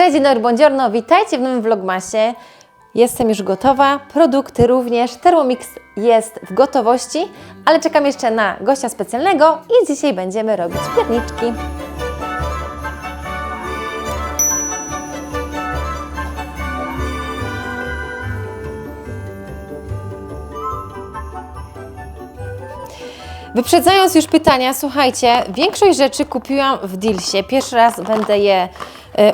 Cześć, dzień dobry, buongiorno, witajcie w nowym vlogmasie. Jestem już gotowa, produkty również, Thermomix jest w gotowości, ale czekam jeszcze na gościa specjalnego i dzisiaj będziemy robić pierniczki. Wyprzedzając już pytania, słuchajcie, większość rzeczy kupiłam w Dealsie. Pierwszy raz będę je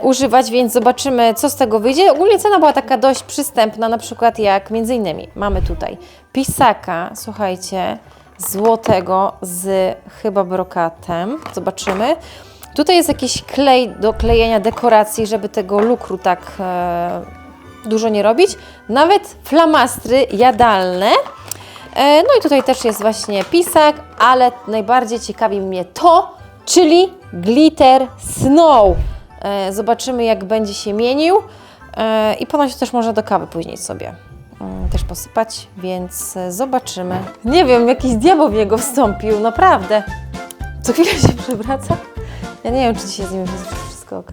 używać, więc zobaczymy, co z tego wyjdzie. Ogólnie cena była taka dość przystępna, na przykład jak między innymi mamy tutaj pisaka, słuchajcie, złotego z chyba brokatem. Zobaczymy. Tutaj jest jakiś klej do klejenia dekoracji, żeby tego lukru tak e, dużo nie robić. Nawet flamastry jadalne. E, No i tutaj też jest właśnie pisak, ale najbardziej ciekawi mnie to, czyli glitter snow. E, Zobaczymy jak będzie się mienił E, i ponoć też można do kawy później sobie mm, też posypać, więc e, zobaczymy. Nie wiem, jakiś diabeł w niego wstąpił, naprawdę. Co chwilę się przewraca. Ja nie wiem, czy dzisiaj z nim jest wszystko ok.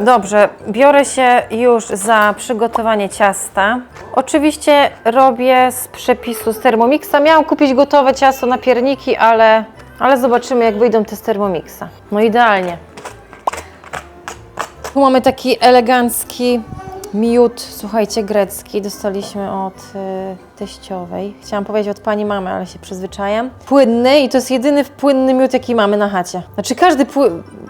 Dobrze, biorę się już za przygotowanie ciasta. Oczywiście robię z przepisu z Thermomixa. Miałam kupić gotowe ciasto na pierniki, ale, ale zobaczymy jak wyjdą te z Thermomixa. No idealnie. Tu mamy taki elegancki miód, słuchajcie, grecki. Dostaliśmy od y, teściowej. Chciałam powiedzieć od pani mamy, ale się przyzwyczajam. Płynny i to jest jedyny płynny miód, jaki mamy na chacie. Znaczy każdy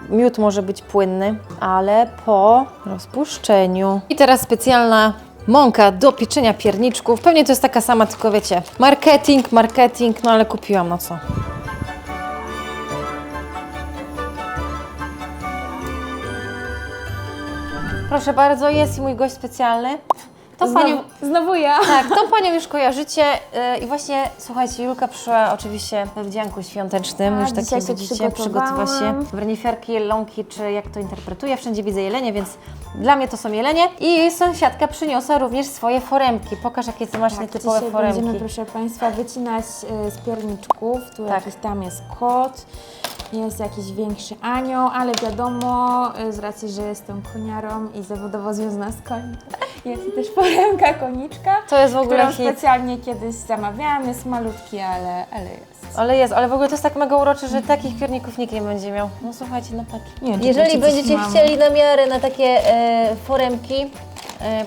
miód może być płynny, ale po rozpuszczeniu. I teraz specjalna mąka do pieczenia pierniczków. Pewnie to jest taka sama, tylko wiecie, marketing, marketing, no ale kupiłam, no co. Proszę bardzo, jest mój gość specjalny. To panią, Znowu ja. tak, tą panią już kojarzycie yy, i właśnie, słuchajcie, Julka przyszła oczywiście we wdzianku świątecznym, Tak, już takie widzicie, przygotowa się reniferki, jelonki, czy jak to interpretuje, wszędzie widzę jelenie, więc dla mnie to są jelenie i jej sąsiadka przyniosła również swoje foremki. Pokaż, jakie ty masz Tak, nietypowe dzisiaj foremki. będziemy, proszę Państwa, wycinać e, z pierniczków. Tu Tak. jakiś tam jest kot, jest jakiś większy anioł, ale wiadomo, e, z racji, że jestem koniarą i zawodowo związana z koniem, jest też foremka koniczka, To jest w ogóle którą hit. specjalnie kiedyś zamawiałam. Jest malutki, ale, ale jest. Ale jest, ale w ogóle to jest tak mega urocze, że takich pierników nikt nie będzie miał. No słuchajcie, no patrz. Nie wiem, czy Jeżeli coś będziecie chcieli na miarę na takie e, foremki,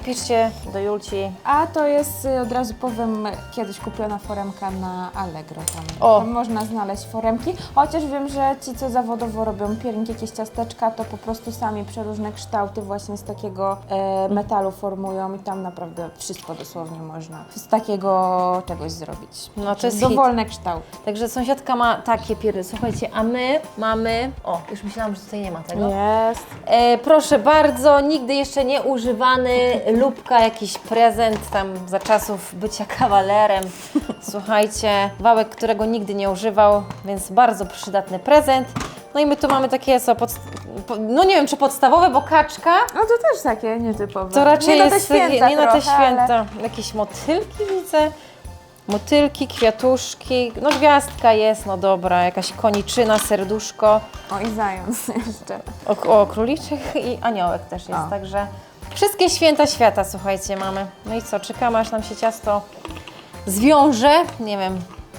piszcie do Julci. A to jest y, od razu powiem, kiedyś kupiona foremka na Allegro. Tam, O. tam można znaleźć foremki. Chociaż wiem, że ci, co zawodowo robią pierniki, jakieś ciasteczka, to po prostu sami przeróżne kształty właśnie z takiego e, metalu formują i tam naprawdę wszystko dosłownie można z takiego czegoś zrobić. No, to jest hit. Dowolne kształty. Także sąsiadka ma takie piery. Słuchajcie, a my mamy. O, już myślałam, że tutaj nie ma tego. Jest. E, proszę bardzo, nigdy jeszcze nie używany lubka, jakiś prezent tam za czasów bycia kawalerem. Słuchajcie, wałek, którego nigdy nie używał, więc bardzo przydatny prezent. No i my tu mamy takie, co, podst- po, no nie wiem czy podstawowe, bo kaczka No to też takie nietypowe. to raczej nie na te jest święta nie na te trochę, ale- święta. Jakieś motylki widzę. Motylki, kwiatuszki, no gwiazdka jest, no dobra, jakaś koniczyna, serduszko. O i zając jeszcze. O, o króliczek i aniołek też jest, O. także wszystkie święta świata, słuchajcie, mamy. No i co, czekamy aż nam się ciasto zwiąże, nie wiem,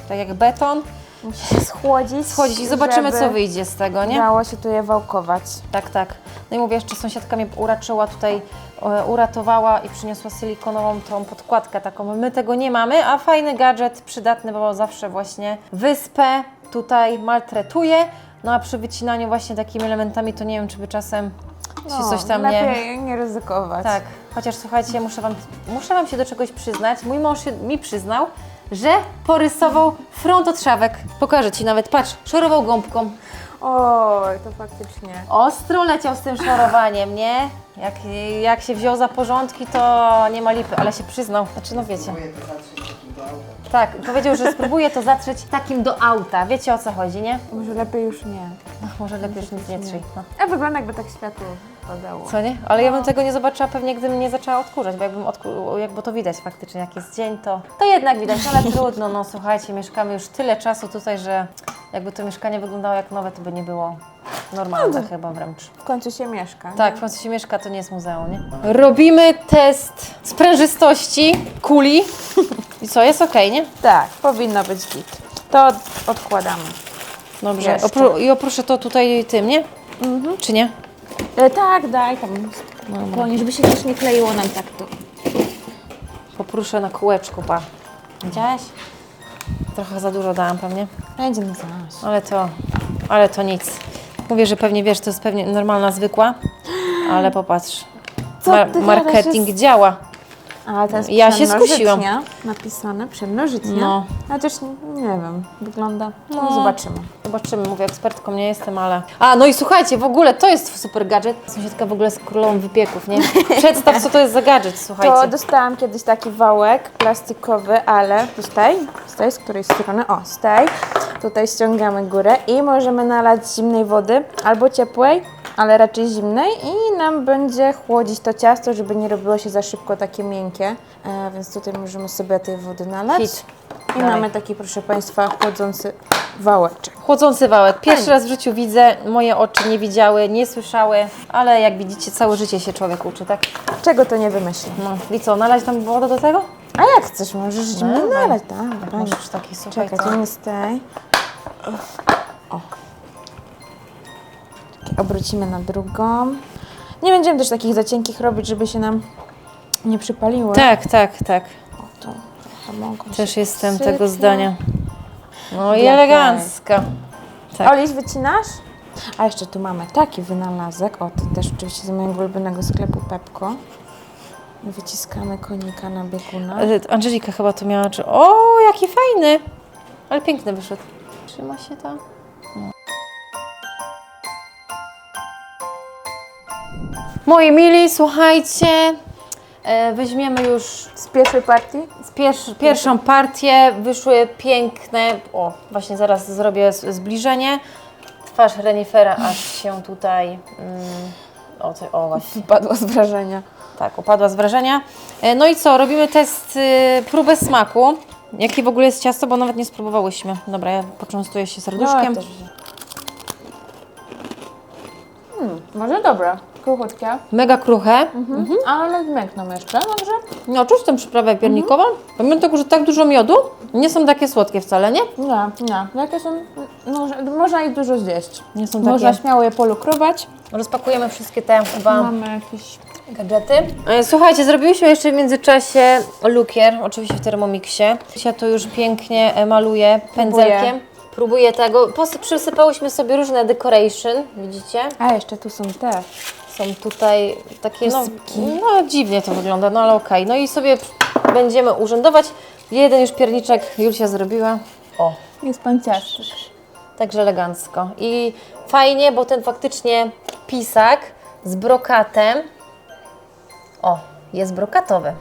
tak jak beton, Musi się schłodzić. schodzić i zobaczymy, żeby co wyjdzie z tego, nie? Dało się tu je wałkować. Tak, tak. No i mówię, jeszcze sąsiadka mnie uraczyła tutaj, e, uratowała i przyniosła silikonową tą podkładkę taką. My tego nie mamy, a fajny gadżet, przydatny, bo zawsze właśnie wyspę tutaj maltretuje. No a przy wycinaniu właśnie takimi elementami, to nie wiem, czy by czasem się coś tam nie... No, lepiej nie ryzykować. Tak, chociaż słuchajcie, muszę wam, muszę wam się do czegoś przyznać. Mój mąż się, mi przyznał, że porysował front od szawek. Pokażę Ci nawet, patrz, szorował gąbką. Oj, to faktycznie. Ostro leciał z tym szorowaniem, nie? Jak, jak się wziął za porządki, to nie ma lipy, ale się przyznał. Znaczy, no wiecie. Tak, powiedział, że spróbuje to zatrzeć takim do auta. Wiecie o co chodzi, nie? Może lepiej już nie. Może lepiej już nic nie trzyj. No. A wygląda jakby tak światło padało. Co nie? Ale ja bym tego nie zobaczyła pewnie, gdybym nie zaczęła odkurzać, bo jakbym odku... jakby to widać faktycznie, jak jest dzień, to, to jednak widać, ale trudno, no słuchajcie, mieszkamy już tyle czasu tutaj, że jakby to mieszkanie wyglądało jak nowe, to by nie było normalne chyba wręcz. W końcu się mieszka. Tak, w końcu się mieszka, to nie jest muzeum, nie? Robimy test sprężystości kuli. I co, jest okej, nie? Tak, powinno być git. To od- odkładamy. Dobrze. Jeszcze. Opró- I oprószę to tutaj tym, nie? Czy nie? E, tak, daj tam. Spokojnie, żeby się też nie kleiło nam tak tu. Popruszę na kółeczku, pa. Widziałaś? Trochę za dużo dałam pewnie. Będzie na zaś. Ale to, ale to nic. Mówię, że pewnie wiesz, to jest pewnie normalna, zwykła, ale popatrz. Co ty marketing gadasz? działa. Ale to jest Ja się skusiłam. napisane, przemnożytnia. No. Chociaż nie, nie wiem, wygląda. No. No. Zobaczymy. Zobaczymy, mówię, ekspertką nie jestem, ale... A, no i słuchajcie, w ogóle to jest super gadżet. Sąsiadka w ogóle jest królową wypieków, nie? Przedstaw, co to jest za gadżet, To słuchajcie. dostałam kiedyś taki wałek plastikowy, ale tu z tej, z tej, z której strony, o, z tej. Tutaj ściągamy górę i możemy nalać zimnej wody albo ciepłej, ale raczej zimnej i nam będzie chłodzić to ciasto, żeby nie robiło się za szybko takie miękkie. E, więc tutaj możemy sobie tej wody nalać. Hit. I Dawaj. mamy taki, proszę Państwa, chłodzący wałeczek. Chłodzący wałek. Pierwszy Fajnie. raz w życiu widzę, moje oczy nie widziały, nie słyszały, ale jak widzicie, całe życie się człowiek uczy, tak? Czego to nie wymyśli? No i co, nalać tam wodę do tego? A jak chcesz, możesz Dawaj. nalać, tak. Możesz taki, słuchaj, Czekaj, to... nie z tej. O. Obrócimy na drugą. Nie będziemy też takich za cienkich robić, żeby się nam nie przypaliły. Tak, tak, tak. O, to mogą Też jestem sypie. tego zdania. No i elegancka. Tak. Oliś, wycinasz? A jeszcze tu mamy taki wynalazek. O, to też oczywiście z mojego ulubionego sklepu Pepko. Wyciskamy konika na biegunach. E, Angelika chyba to miała, czy... O, jaki fajny! Ale piękny wyszedł. Trzyma się to? Moi mili, słuchajcie, e, weźmiemy już Z pierwszej partii? z pierwsz, pierwszą partię. Wyszły piękne. O, właśnie zaraz zrobię zbliżenie. Twarz renifera aż się tutaj. Mm, o, ty- o, właśnie. Wypadła z wrażenia. Tak, upadła z wrażenia. E, No i co, robimy test, y, próbę smaku. Jakie w ogóle jest ciasto, bo nawet nie spróbowałyśmy. Dobra, ja poczęstuję się serduszkiem. No, też. Hmm, może dobre. Kruchutkie. Mega kruche. Mhm. Ale miękną jeszcze, dobrze? No, czuć tę przyprawę piernikową. Pomimo tego, że tak dużo miodu, nie są takie słodkie wcale, nie? Nie, nie. Jakie są, może, można ich dużo zjeść. Nie są Można takie. śmiało je polukrować. Rozpakujemy wszystkie te chyba Mamy jakieś... gadżety. E, Słuchajcie, zrobiliśmy jeszcze w międzyczasie lukier, oczywiście w Thermomixie. Ja to już pięknie e, maluję pędzelkiem. Próbuję tego. Pos- Przysypałyśmy sobie różne decoration, widzicie? A, jeszcze tu są te. Są tutaj takie, no, no dziwnie to wygląda, no ale okej. No i sobie będziemy urzędować. Jeden już pierniczek Julcia zrobiła. O, Jest panciaszczyk. także elegancko. I fajnie, bo ten faktycznie pisak z brokatem, o, jest brokatowy.